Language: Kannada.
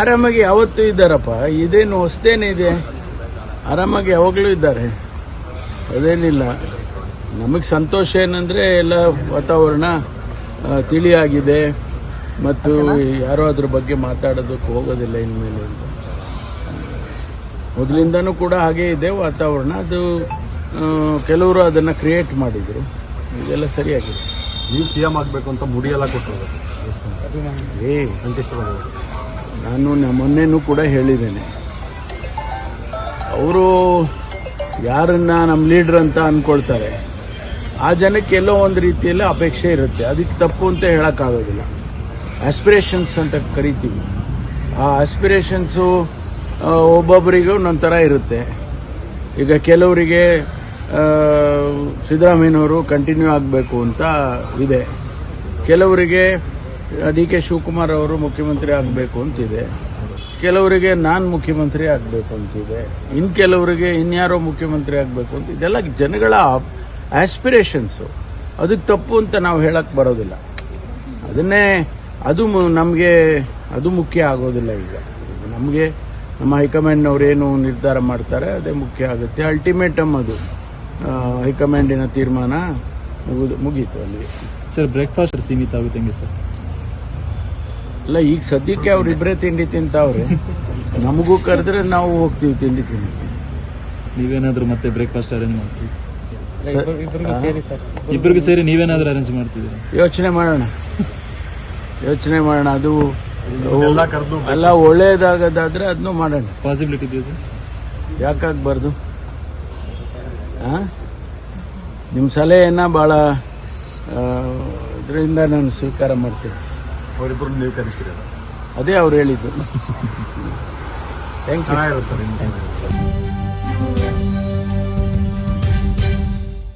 ಆರಾಮಾಗಿ ಯಾವತ್ತೂ ಇದ್ದಾರಪ್ಪ? ಇದೇನು ಹೊಸದೇನಿದೆ ಆರಾಮಾಗಿ ಯಾವಾಗಲೂ ಇದ್ದಾರೆ. ಅದೇನಿಲ್ಲ. ನಮಗೆ ಸಂತೋಷ ಏನಂದರೆ ಎಲ್ಲ ವಾತಾವರಣ ತಿಳಿಯಾಗಿದೆ. ಮತ್ತು ಯಾರೋ ಅದ್ರ ಬಗ್ಗೆ ಮಾತಾಡೋದಕ್ಕೆ ಹೋಗೋದಿಲ್ಲ ಇನ್ಮೇಲೆ ಅಂತ. ಮೊದಲಿಂದನೂ ಕೂಡ ಹಾಗೇ ಇದೆ ವಾತಾವರಣ. ಅದು ಕೆಲವರು ಅದನ್ನು ಕ್ರಿಯೇಟ್ ಮಾಡಿದರು. ಇದೆಲ್ಲ ಸರಿಯಾಗಿದೆ. ನೀವು ಸಿ ಸಿಎಂ ಆಗಬೇಕು ಅಂತ ಮುಡಿಯೆಲ್ಲ ಕೊಟ್ಟರು ಏ ನಾನು ಮೊನ್ನೆನೂ ಕೂಡ ಹೇಳಿದ್ದೇನೆ. ಅವರು ಯಾರನ್ನ ನಮ್ಮ ಲೀಡರ್ ಅಂತ ಅನ್ಕೊಳ್ತಾರೆ. ಆ ಜನಕ್ಕೆ ಎಲ್ಲೋ ಒಂದು ರೀತಿಯಲ್ಲಿ ಅಪೇಕ್ಷೆ ಇರುತ್ತೆ. ಅದಕ್ಕೆ ತಪ್ಪು ಅಂತ ಹೇಳೋಕ್ಕಾಗೋದಿಲ್ಲ. ಆಸ್ಪಿರೇಷನ್ಸ್ ಅಂತ ಕರಿತೀವಿ. ಆ ಆಸ್ಪಿರೇಷನ್ಸು ಒಬ್ಬೊಬ್ಬರಿಗೂ ಒಂದೊಂಥರ ಇರುತ್ತೆ. ಈಗ ಕೆಲವರಿಗೆ ಸಿದ್ದರಾಮಯ್ಯನವರು ಕಂಟಿನ್ಯೂ ಆಗಬೇಕು ಅಂತ ಇದೆ. ಕೆಲವರಿಗೆ ಡಿ ಕೆ ಶಿವಕುಮಾರ್ ಅವರು ಮುಖ್ಯಮಂತ್ರಿ ಆಗಬೇಕು ಅಂತಿದೆ. ಕೆಲವರಿಗೆ ನಾನು ಮುಖ್ಯಮಂತ್ರಿ ಆಗಬೇಕು ಅಂತಿದೆ. ಇನ್ನು ಕೆಲವರಿಗೆ ಇನ್ಯಾರೋ ಮುಖ್ಯಮಂತ್ರಿ ಆಗಬೇಕು ಅಂತ ಇದೆಲ್ಲ ಜನಗಳ ಆಸ್ಪಿರೇಷನ್ಸು ಅದಕ್ಕೆ ತಪ್ಪು ಅಂತ ನಾವು ಹೇಳಕ್ ಬರೋದಿಲ್ಲ. ಅದನ್ನೇ ಅದು ನಮಗೆ ಅದು ಮುಖ್ಯ ಆಗೋದಿಲ್ಲ ಈಗ. ನಮಗೆ ನಮ್ಮ ಹೈಕಮಾಂಡ್ನವ್ರು ಏನು ನಿರ್ಧಾರ ಮಾಡ್ತಾರೆ, ಅದೇ ಮುಖ್ಯ ಆಗುತ್ತೆ. ಅಲ್ಟಿಮೇಟಮ್ ಅದು. ಹೈಕಮಾಂಡಿನ ತೀರ್ಮಾನ ಮುಗಿದು ಮುಗೀತು ಅಲ್ಲಿಗೆ ಸರ್ ಬ್ರೇಕ್ಫಾಸ್ಟ್ ಸೀಮಿತ ಆಗುತ್ತೆ ಸರ್? ಅಲ್ಲ ಈಗ ಸದ್ಯಕ್ಕೆ ಅವ್ರಿಬ್ಬರೇ ತಿಂಡಿ ತಿಂತಾವ್ರೆ. ನಮಗೂ ಕರೆದ್ರೆ ನಾವು ಹೋಗ್ತೀವಿ ತಿಂಡಿ ತಿಂಡಿ ನೀವೇನಾದ್ರೂ ಮತ್ತೆ ಬ್ರೇಕ್ಫಾಸ್ಟ್ ಅರೇಂಜ್ ಮಾಡ್ತೀವಿ? ಇಬ್ಬರಿಗೂ ಸೇರಿ ನೀವೇನಾದ್ರೂ ಅರೇಂಜ್ ಮಾಡ್ತೀವಿ ಯೋಚನೆ ಮಾಡೋಣ. ಯೋಚನೆ ಮಾಡೋಣ ಅದು ಎಲ್ಲ ಒಳ್ಳೇದಾಗದಾದ್ರೆ ಅದನ್ನು ಮಾಡೋಣ. ಪಾಸಿಬಿಲಿಟಿ ಇದೆಯಾ ಸರ್? ಯಾಕಾಗಬಾರ್ದು? ಆ? ನಿಮ್ಮ ಸಲಹೆಯನ್ನು ಭಾಳ ಇದರಿಂದ ನಾನು ಸ್ವೀಕಾರ ಮಾಡ್ತೀನಿ. അതേ അവർ എളിയത് thank you sir thank you